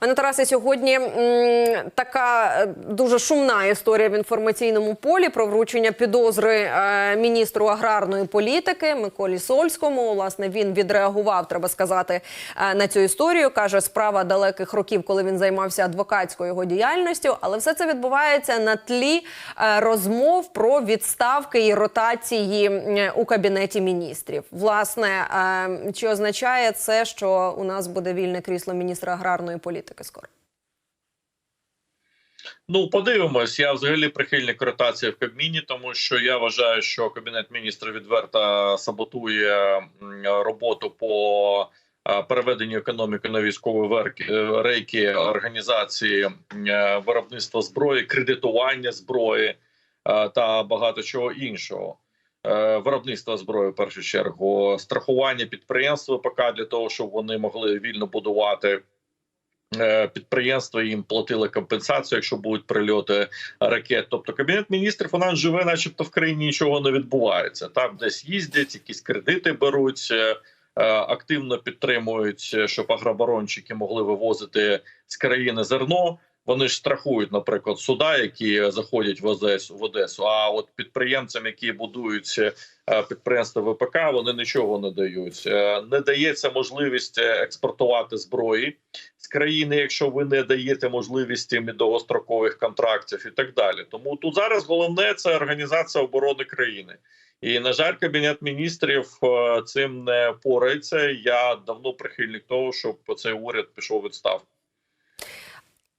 Пане Тарасе, сьогодні м, така е, дуже шумна історія в інформаційному полі про вручення підозри е, міністру аграрної політики Миколі Сольському. Власне, він відреагував, треба сказати, е, на цю історію. каже, справа далеких років, коли він займався адвокатською його діяльністю. Але все це відбувається на тлі е, розмов про відставки і ротації у кабінеті міністрів. Власне, е, чи означає це, що у нас буде вільне крісло міністра аграрної політики скоро? Ну, подивимось. Я взагалі прихильник ротації в Кабміні, тому що я вважаю, що кабінет міністрів відверто саботує роботу по е, переведенню економіки на військові е, рейки організації е, виробництва зброї, кредитування зброї та багато чого іншого. Виробництва зброї в першу чергу, страхування підприємств ВПК для того, щоб вони могли вільно будувати підприємства їм платили компенсацію, якщо будуть прильоти ракет. Тобто кабінет міністрів у нас живе, начебто в країні нічого не відбувається. Там десь їздять, якісь кредити беруть. е, е, Активно підтримують, е, щоб агроборончики могли вивозити з країни зерно. Вони ж страхують, наприклад, суда, які заходять в Одесу в Одесу. А от підприємцям, які будують е, підприємства ВПК, вони нічого не дають. Е, Не дається можливість е, експортувати зброї з країни, якщо ви не даєте можливість їм довгострокових контрактів і так далі. Тому тут зараз головне це організація оборони країни. І на жаль, кабінет міністрів цим не порається. Я давно прихильник того, щоб цей уряд пішов відставку.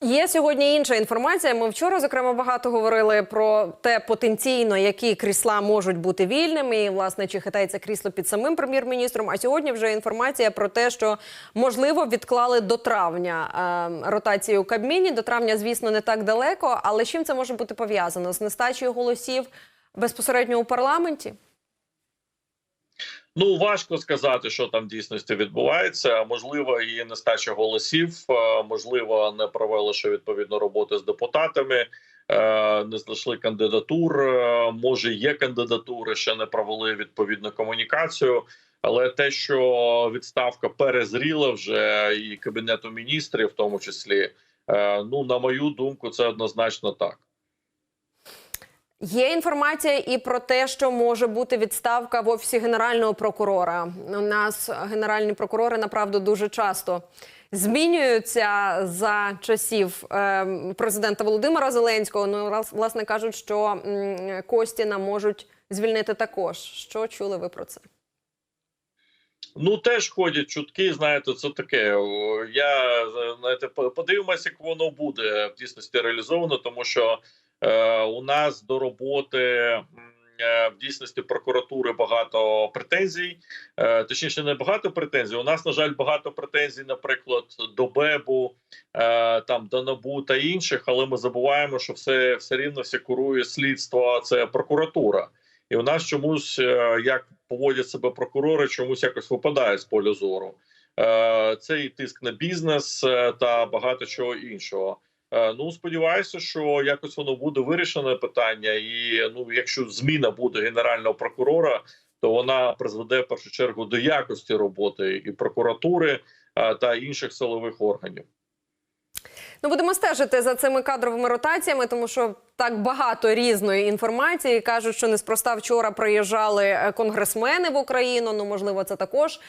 Є сьогодні інша інформація. Ми вчора, зокрема, багато говорили про те потенційно, які крісла можуть бути вільними, і власне чи хитається крісло під самим прем'єр-міністром. А сьогодні вже інформація про те, що можливо відклали до травня е, ротацію у Кабміні. До травня, звісно, не так далеко. Але з чим це може бути пов'язано з нестачею голосів безпосередньо у парламенті? Ну важко сказати, що там в дійсності відбувається. Можливо, і нестача голосів, е, можливо, не провели ще відповідну роботу з депутатами, е, не знайшли кандидатур. е, Може, є кандидатури, ще не провели відповідну комунікацію. Але те, що відставка перезріла вже і кабінету міністрів, в тому числі, ну на мою думку, це однозначно так. Є інформація і про те, що може бути відставка в офісі генерального прокурора. У нас генеральні прокурори направду дуже часто змінюються за часів е, президента Володимира Зеленського. Ну власне кажуть, що Костіна можуть звільнити також. Що чули ви про це? Ну теж ходять чутки. Знаєте, це таке. Я знаєте, подивимося, як воно буде в дійсності реалізовано, тому що у нас до роботи. е, В дійсності прокуратури багато претензій, е, точніше, не багато претензій. У нас, на жаль, багато претензій, наприклад, до БЕБу, е, там до НАБУ та інших, але ми забуваємо, що все, все рівно все курує слідство. Це прокуратура. І у нас чомусь е, як поводять себе прокурори, чомусь якось випадає з поля зору. Е, Це і тиск на бізнес е, та багато чого іншого. Е, Ну сподіваюся, що якось воно буде вирішене питання. І ну, якщо зміна буде генерального прокурора, то вона призведе в першу чергу до якості роботи і прокуратури е, та інших силових органів. Ну, будемо стежити за цими кадровими ротаціями, тому що так багато різної інформації кажуть, що неспроста вчора приїжджали е, конгресмени в Україну. Ну, можливо, це також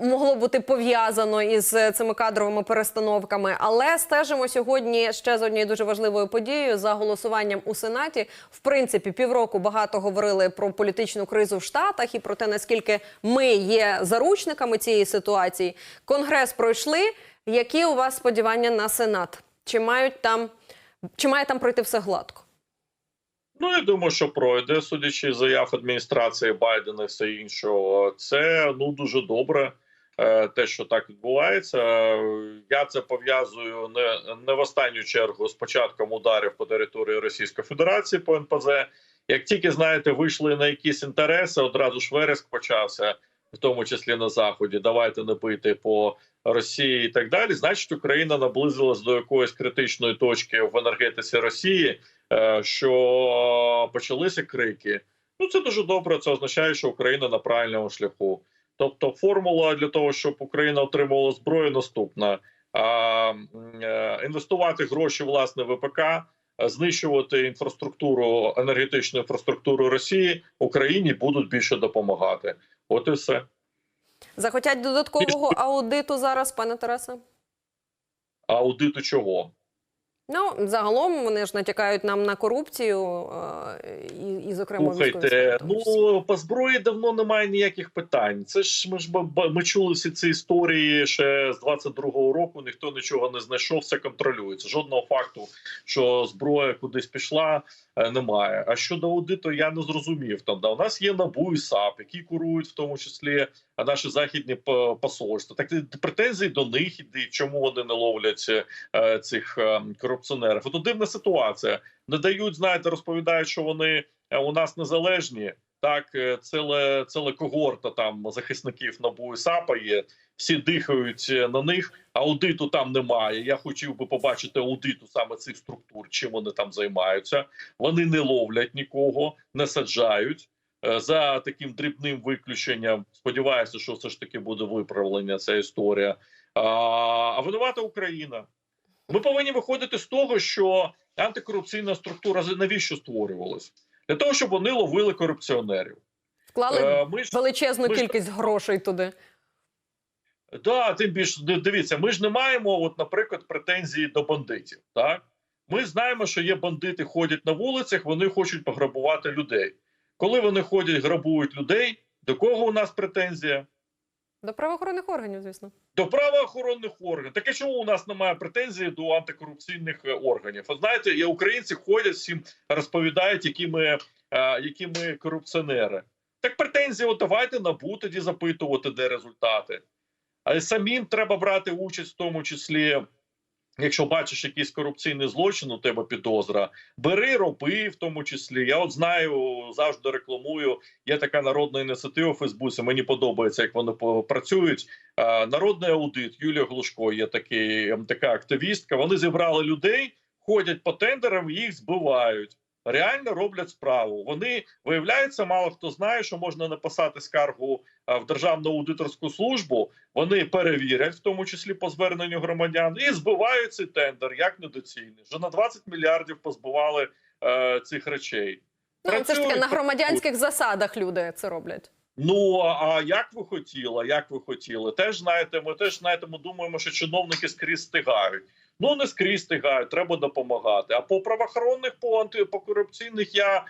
могло бути пов'язано із е, цими кадровими перестановками. Але стежимо сьогодні ще з однією дуже важливою подією за голосуванням у Сенаті. В принципі, півроку багато говорили про політичну кризу в Штатах і про те, наскільки ми є заручниками цієї ситуації. Конгрес пройшли. Які у вас сподівання на Сенат? Чи мають там чи має там пройти все гладко? Ну, я думаю, що пройде, судячи з заяв адміністрації Байдена і все іншого. Це ну дуже добре. е, Те, що так відбувається, я це пов'язую не, не в останню чергу з початком ударів по території Російської Федерації по НПЗ. Як тільки знаєте, вийшли на якісь інтереси, одразу ж вереск почався, в тому числі на заході. Давайте не пити по Росії і так далі. Значить, Україна наблизилась до якоїсь критичної точки в енергетиці Росії. Е, що почалися крики. Ну це дуже добре. Це означає, що Україна на правильному шляху. Тобто, формула для того, щоб Україна отримувала зброю, наступна: а, е, інвестувати гроші власне ВПК, знищувати інфраструктуру, енергетичну інфраструктуру Росії Україні будуть більше допомагати. От і все. Захотять додаткового аудиту зараз, пане Тарасе? Аудиту чого? Ну, загалом вони ж натякають нам на корупцію, е, і, і зокрема, Слухайте, ну по зброї давно немає ніяких питань. Це ж ми ж ми чули всі ці історії ще з 22-го року. Ніхто нічого не знайшов, все контролюється. Жодного факту, що зброя кудись пішла, е, немає. А щодо аудиту, я не зрозумів. Там да у нас є НАБУ і САП, які курують в тому числі а, наші західні п- посольства. Так претензії до них іди, чому вони не ловлять е, цих е, корупціонерів. Ото дивна ситуація. Не дають, знаєте, розповідають, що вони е, у нас незалежні. Так, ціле, ціле когорта там захисників НАБУ і САПа є. Всі дихають на них. Аудиту там немає. Я хотів би побачити аудиту саме цих структур, чим вони там займаються. Вони не ловлять нікого, не саджають. Е, За таким дрібним виключенням сподіваюся, що все ж таки буде виправлення ця історія. А, винувата Україна. Ми повинні виходити з того, що антикорупційна структура навіщо створювалась? Для того, щоб вони ловили корупціонерів. Вклали Е, Ми ж величезну ми ж- кількість грошей туди. Да, тим більше дивіться, ми ж не маємо, от, наприклад, претензії до бандитів. Так ми знаємо, що є бандити, ходять на вулицях, вони хочуть пограбувати людей. Коли вони ходять, грабують людей, до кого у нас претензія? До правоохоронних органів, звісно. До правоохоронних органів. Таке чому у нас немає претензії до антикорупційних е, органів? Ви знаєте, і українці ходять всім розповідають, які ми, е, які ми корупціонери. Так претензії, от давайте набу тоді запитувати, де результати. А й самим треба брати участь в тому числі. Якщо бачиш якийсь корупційний злочин, у тебе підозра, бери, роби в тому числі. Я от знаю, завжди рекламую. Є така народна ініціатива в Фейсбуці. Мені подобається, як вони працюють. Народний аудит Юлія Глушко є такий, ем, така активістка. Вони зібрали людей, ходять по тендерам, їх збивають. Реально роблять справу. Вони виявляється, мало хто знає, що можна написати скаргу е, в Державну аудиторську службу. Вони перевірять, в тому числі по зверненню громадян, і збивають цей тендер як недоцільний. Вже на 20 мільярдів позбивали е, цих речей. Ну, це ж таки на громадянських засадах люди це роблять. Ну а як ви хотіли? Як ви хотіли? Теж знаєте, ми теж знаєте, ми думаємо, що чиновники скрізь встигають. Ну не скрізь встигають, треба допомагати. А по правоохоронних, по анти, по корупційних я е,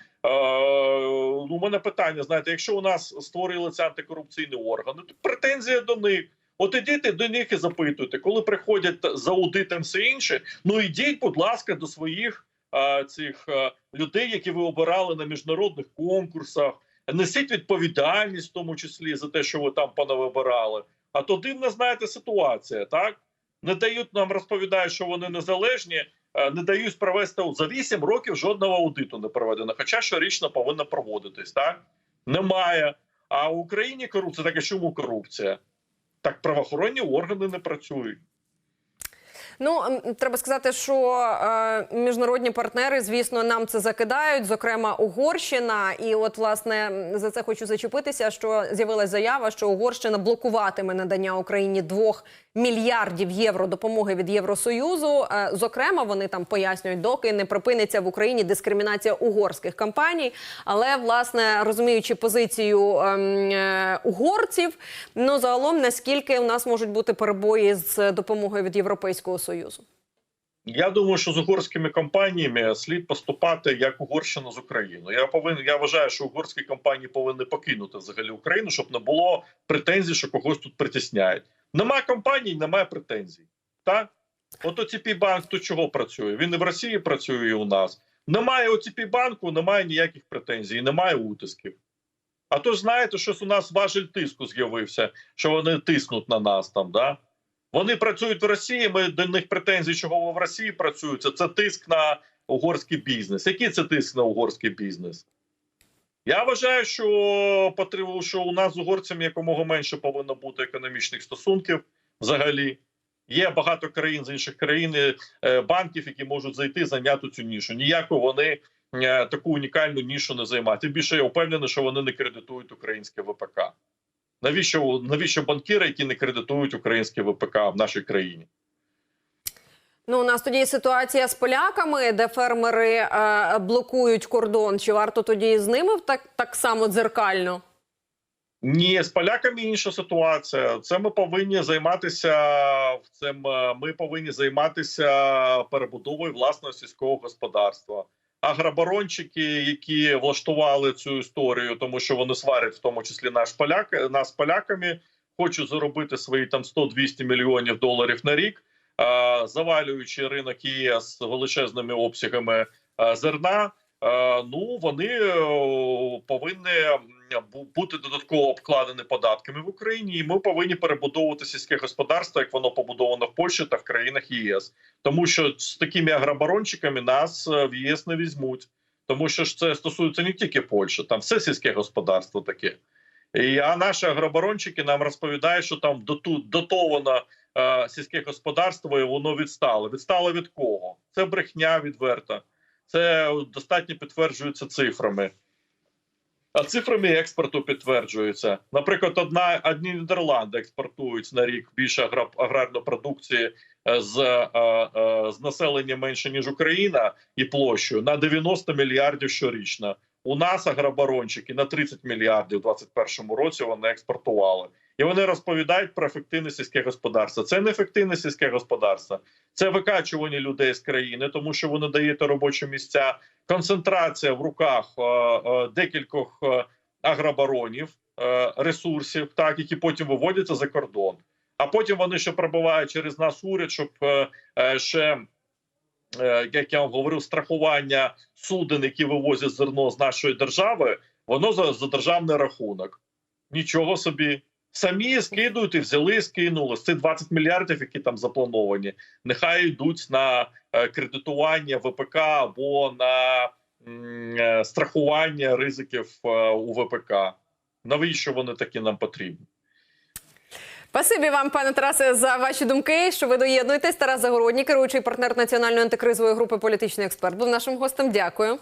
ну, у мене питання. Знаєте, якщо у нас створили ці антикорупційні органи, то претензія до них. От ідіть до них і запитуйте, коли приходять за аудитом все інше. Ну ідіть, будь ласка, до своїх е, цих е, людей, які ви обирали на міжнародних конкурсах несіть відповідальність, в тому числі за те, що ви там понавибирали. А то дивна, знаєте, ситуація, так? Не дають нам розповідають, що вони незалежні, е, не дають провести за 8 років жодного аудиту не проведено. Хоча щорічно повинна проводитись, так? Немає. А в Україні корупція, так а чому корупція? Так правоохоронні органи не працюють. Ну треба сказати, що е, міжнародні партнери, звісно, нам це закидають, зокрема Угорщина. І от власне за це хочу зачепитися. Що з'явилася заява, що Угорщина блокуватиме надання Україні двох мільярдів євро допомоги від Євросоюзу. Е, зокрема, вони там пояснюють, доки не припиниться в Україні дискримінація угорських компаній. Але власне розуміючи позицію ем, е, угорців, ну загалом наскільки у нас можуть бути перебої з допомогою від Європейського союзу. Я думаю, що з угорськими компаніями слід поступати як Угорщина з Україною. Я повинен. Я вважаю, що угорські компанії повинні покинути взагалі Україну, щоб не було претензій, що когось тут притісняють. Нема компаній, немає претензій. Так от ОЦП банк то чого працює? Він і в Росії працює і у нас. Немає ОЦП банку, немає ніяких претензій, немає утисків. А то ж знаєте, щось у нас важель тиску з'явився, що вони тиснуть на нас там. да Вони працюють в Росії. Ми до них претензій, чого в Росії працюють. Це, тиск на угорський бізнес. Який це тиск на угорський бізнес? Я вважаю, що потрібно, що у нас з угорцями якомога менше повинно бути економічних стосунків взагалі. Є багато країн з інших країн, е, банків, які можуть зайти, зайняти цю нішу. Ніяко вони е, таку унікальну нішу не займають. Тим більше я впевнений, що вони не кредитують українське ВПК. Навіщо навіщо банкіри, які не кредитують українське ВПК в нашій країні? Ну, у нас тоді є ситуація з поляками, де фермери е, блокують кордон. Чи варто тоді з ними так, так само дзеркально? Ні, з поляками інша ситуація. Це ми повинні займатися цим. е, Ми повинні займатися перебудовою власного сільського господарства. Агробарончики, які влаштували цю історію, тому що вони сварять в тому числі наш поляк, нас поляками, хочуть заробити свої там 100-200 мільйонів доларів на рік, завалюючи ринок ЄС величезними обсягами зерна. Е, Ну вони е, повинні бути додатково обкладені податками в Україні, і ми повинні перебудовувати сільське господарство, як воно побудовано в Польщі та в країнах ЄС. Тому що з такими агробарончиками нас е, в ЄС не візьмуть, тому що ж це стосується не тільки Польщі, там все сільське господарство таке. І, а наші агробарончики нам розповідають, що там дотовано е, сільське господарство, і воно відстало. Відстало від кого? Це брехня відверта. Це достатньо підтверджується цифрами. А цифрами експорту підтверджується. Наприклад, одна одні Нідерланди експортують на рік більше аграрної продукції е, з, е, е, з населення менше ніж Україна і площею на 90 мільярдів щорічно. У нас агробарончики на 30 мільярдів у 2021 році вони експортували. І вони розповідають про ефективне сільське господарство. Це не ефективне сільське господарство, це викачування людей з країни, тому що вони даєте робочі місця, концентрація в руках е, е, декількох е, агробаронів, е, ресурсів, так які потім виводяться за кордон. А потім вони ще пробивають через нас уряд, щоб е, е, ще. е, Як я вам говорив, страхування суден, які вивозять зерно з нашої держави, воно за, за державний рахунок. Нічого собі. Самі скидують і взяли, скинули з цих 20 мільярдів, які там заплановані. Нехай йдуть на е, кредитування ВПК або на е, страхування ризиків е, у ВПК. Навіщо вони такі нам потрібні? Спасибі вам, пане Тарасе, за ваші думки. Що ви доєднуєтесь? Тарас Загородній, керуючий партнер національної антикризової групи політичний експерт, був нашим гостем. Дякую.